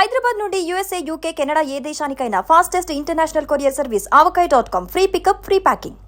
హైదరాబాద్ నుండి USA UK Canada ఏ దేశానికైనా fastest international courier service Avakaya dot com free pickup free packing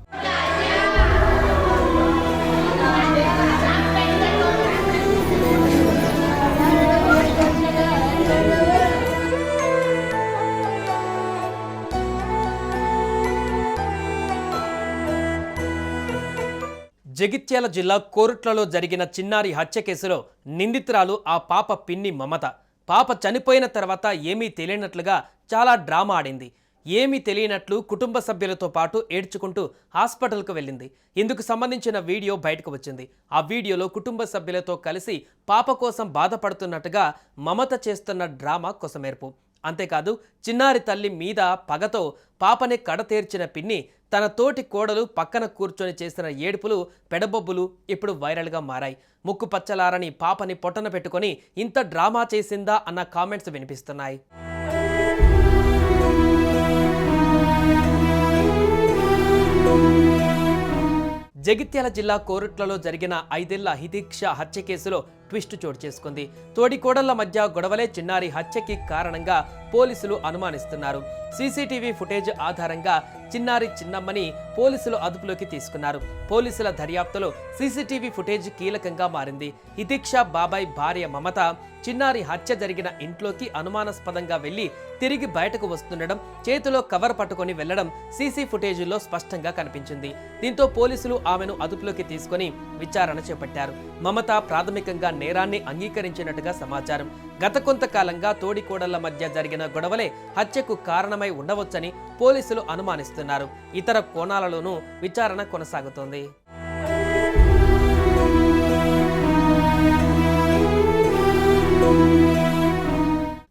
Jagtial జిల్లా కోరుట్లలో జరిగిన చిన్నారి హత్య కేసులో నిందితురాలు ఆ పాప పిన్ని మమత. పాప చనిపోయిన తర్వాత ఏమీ తెలియనట్లుగా చాలా డ్రామా ఆడింది. ఏమీ తెలియనట్లు కుటుంబ సభ్యులతో పాటు ఏడ్చుకుంటూ హాస్పిటల్కు వెళ్ళింది. ఇందుకు సంబంధించిన వీడియో బయటకు వచ్చింది. ఆ వీడియోలో కుటుంబ సభ్యులతో కలిసి పాప కోసం బాధపడుతున్నట్టుగా మమత చేస్తున్న డ్రామా కొసమేర్పు. అంతేకాదు చిన్నారి తల్లి మీద పగతో పాపని కడతేర్చిన పిన్ని తన తోటి కోడలు పక్కన కూర్చొని చేసిన ఏడుపులు పెడబొబ్బులు ఇప్పుడు వైరల్గా మారాయి. ముక్కు పచ్చలారని పాపని పొట్టన పెట్టుకొని ఇంత డ్రామా చేసిందా అన్న కామెంట్స్ వినిపిస్తున్నాయి. జగిత్యాల జిల్లా కోరుట్లలో జరిగిన ఐదేళ్ళ హిదీక్ష హత్య కేసులో ట్విస్ట్ చోటు చేసుకుంది. తోడికోడళ్ళ మధ్య గొడవలే చిన్నారి హత్యకి కారణంగా పోలీసులు అనుమానిస్తున్నారు. సీసీటీవీ ఫుటేజ్ ఆధారంగా చిన్నారి చిన్నమ్మని పోలీసులు అదుపులోకి తీసుకున్నారు. పోలీసుల దర్యాప్తులో సీసీటీవీ ఫుటేజ్ కీలకంగా మారింది. హితీక్ష బాబాయ్ భార్య మమత చిన్నారి హత్య జరిగిన ఇంట్లోకి అనుమానాస్పదంగా వెళ్ళి తిరిగి బయటకు వస్తుండడం చేతిలో కవర్ పట్టుకొని వెళ్ళడం సీసీ ఫుటేజీల్లో స్పష్టంగా కనిపించింది. దీంతో పోలీసులు ఆమెను అదుపులోకి తీసుకొని విచారణ చేపట్టారు. మమత ప్రాథమికంగా నేరాన్ని అంగీకరించినట్టుగా సమాచారం. గత కొంతకాలంగా తోడికోడళ్ళ మధ్య జరిగిన గొడవలే హత్యకు కారణమై ఉండవచ్చని పోలీసులు అనుమానిస్తున్నారు. ఇతర కోణాలలోనూ విచారణ కొనసాగుతోంది.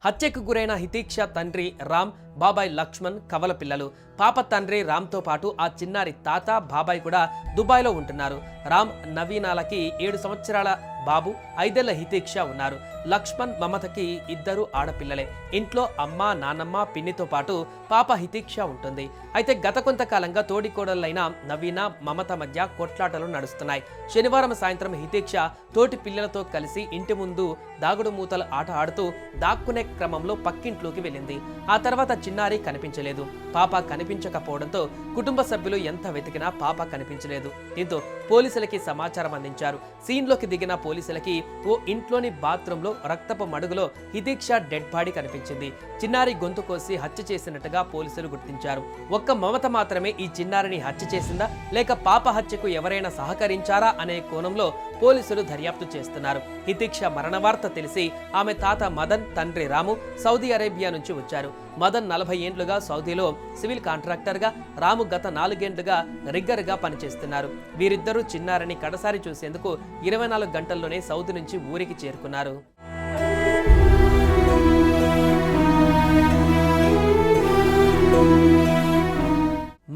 హత్యకు గురైన హితీక్ష తండ్రి రామ్ బాబాయ్ లక్ష్మణ్ కవల పిల్లలు. పాప తండ్రి రామ్తో పాటు ఆ చిన్నారి తాత బాబాయ్ కూడా దుబాయ్లో ఉంటున్నారు. రామ్ నవీనాలకి ఏడు సంవత్సరాల బాబు ఐదేళ్ళ హితీక్ష ఉన్నారు. లక్ష్మణ్ మమతకి ఇద్దరు ఆడపిల్లలే. ఇంట్లో అమ్మ నానమ్మ పిన్నితో పాటు పాప హితీక్ష ఉంటుంది. అయితే గత కొంతకాలంగా తోడికోడళ్ళైన నవీన మమత మధ్య కొట్లాటలు నడుస్తున్నాయి. శనివారం సాయంత్రం హితీక్ష తోటి పిల్లలతో కలిసి ఇంటి ముందు దాగుడు మూతలు ఆట ఆడుతూ దాక్కునే క్రమంలో పక్కింట్లోకి వెళ్ళింది. ఆ తర్వాత చిన్నారి కనిపించలేదు. పాప కనిపించకపోవడంతో కుటుంబ సభ్యులు ఎంత వెతికినా పాప కనిపించలేదు. దీంతో పోలీసులకి సమాచారం అందించారు. సీన్లోకి దిగిన పోలీసులకి ఓ ఇంట్లోని బాత్రూంలో రక్తపు మడుగులో హిదీక్ష డెడ్ బాడీ కనిపించింది. చిన్నారి గొంతు కోసి హత్య చేసినట్టుగా పోలీసులు గుర్తించారు. ఒక్క మమత మాత్రమే ఈ చిన్నారిని హత్య చేసిందా? లేక పాప హత్యకు ఎవరైనా సహకరించారా? అనే కోణంలో పోలీసులు దర్యాప్తు చేస్తున్నారు. హితీక్ష మరణ వార్త తెలిసి ఆమె తాత మదన్ తండ్రి రాము సౌదీ అరేబియా నుంచి వచ్చారు. మదన్ నలభై ఏండ్లుగా సౌదీలో సివిల్ కాంట్రాక్టర్గా రాము గత నాలుగేండ్లుగా రిగ్గర్గా పనిచేస్తున్నారు. వీరిద్దరూ చిన్నారని కడసారి చూసేందుకు ఇరవై నాలుగు గంటల్లోనే సౌదీ నుంచి ఊరికి చేరుకున్నారు.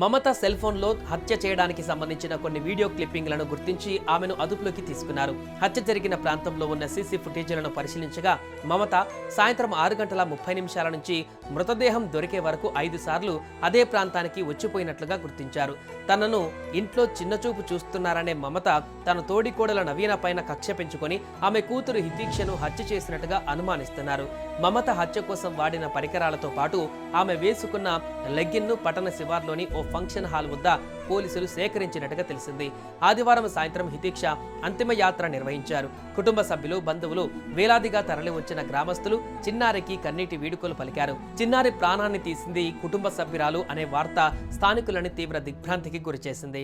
మమత సెల్ ఫోన్లో హత్య చేయడానికి సంబంధించిన కొన్ని వీడియో క్లిప్పింగ్లను గుర్తించి ఆమెను అదుపులోకి తీసుకున్నారు. హత్య జరిగిన ప్రాంతంలో ఉన్న సీసీ ఫుటేజీలను పరిశీలించగా మమత సాయంత్రం ఆరు గంటల ముప్పై నిమిషాల నుంచి మృతదేహం దొరికే వరకు ఐదు సార్లు అదే ప్రాంతానికి వచ్చిపోయినట్లుగా గుర్తించారు. తనను ఇంట్లో చిన్నచూపు చూస్తున్నారనే మమత తన తోడికోడల నవీన పైన కక్ష పెంచుకొని ఆమె కూతురు హితీక్షను హత్య చేసినట్టుగా అనుమానిస్తున్నారు. మమత హత్య కోసం వాడిన పరికరాలతో పాటు ఆమె వేసుకున్న లెగ్గిన్ను పట్టణ శివార్లోని ఓ ఫంక్షన్ హాల్ వద్ద పోలీసులు సేకరించినట్టుగా తెలిసింది. ఆదివారం సాయంత్రం హితీక్ష అంతిమ యాత్ర నిర్వహించారు. కుటుంబ సభ్యులు బంధువులు వేలాదిగా తరలి వచ్చిన గ్రామస్తులు చిన్నారికి కన్నీటి వీడుకోలు పలికారు. చిన్నారి ప్రాణాన్ని తీసింది కుటుంబ సభ్యురాలు అనే వార్త స్థానికులని తీవ్ర దిగ్భ్రాంతికి గురిచేసింది.